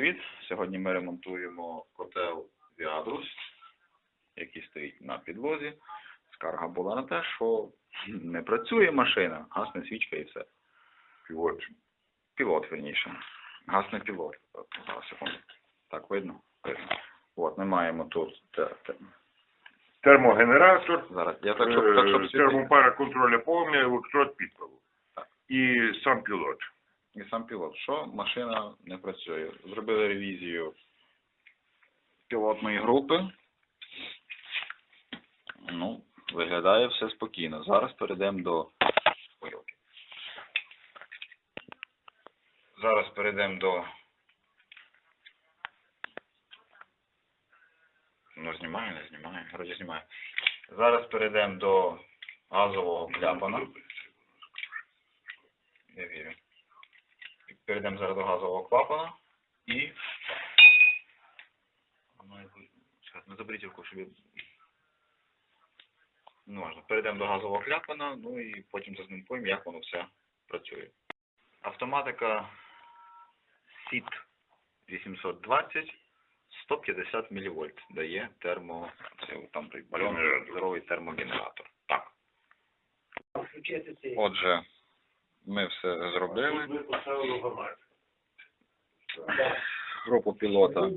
привіт! Сьогодні ми ремонтуємо котел Віадрус, який стоїть на підлозі. Скарга була на те, що не працює машина, гасне свічка і все. Пілот. Пілот, верніше. Гасне пілот. Зараз, секунду. Так, видно? Видно. От, ми маємо тут. те- те- Термогенератор, Зараз, я так, щоб, так, щоб е, термопара контроля повні, електрод підпалу. І сам пілот. І сам пілот. Що машина не працює? Зробили ревізію пілотної групи. Ну, виглядає все спокійно. Зараз перейдемо до. Ой. Зараз перейдемо до. Ну, знімаю, не знімаю. Вроді знімаю. Зараз перейдемо до газового кляпана. Я вірю. Перейдемо зараз до газового клапана і. Ну, не заберіть руку, щоб я... Ну, можна. Перейдемо до газового клапана, ну і потім зазнайомимо, як воно все працює. Автоматика SIT 820 150 мВ дає термо, це там той бальон, здоровий термогенератор. Так. Отже, ми все зробили. Групу пілота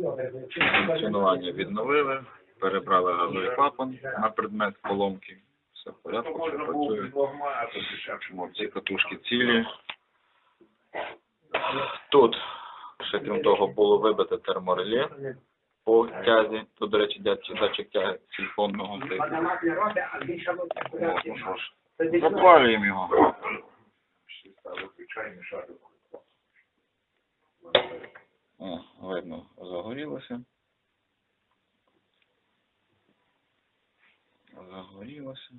функціонування відновили, перебрали газовий клапан на предмет поломки. Все в порядку, все працює. ці катушки цілі. Тут, ще крім того, було вибите термореле по тязі. Тут, до речі, датчик, тяги. От, ну запалюємо його. Звичайний шарик. О, видно, загорілося. Загорілося.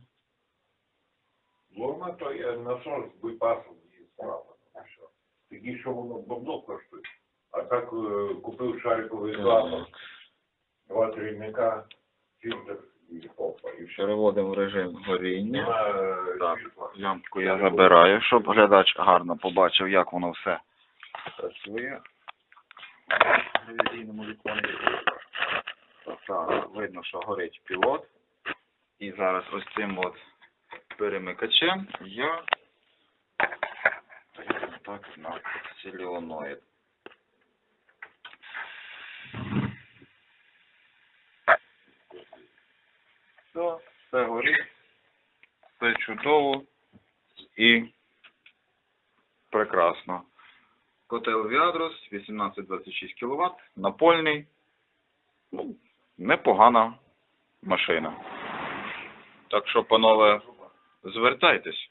Лорма то є насос випасом і справа. Тоді, що воно бабло коштує. А так е, купив шариковий клапан, два трійника, фільтр і. Переводимо в режим горіння. Е, Так, лямпку я забираю, щоб глядач гарно побачив, як воно все працює. Так, видно, що горить пілот. І зараз ось цим от перемикачем я так на силіоноїд. Все, все горить, все чудово і прекрасно. Котел Віадрос 1826 кВт, напольний. Ну, непогана машина. Так що, панове, звертайтесь.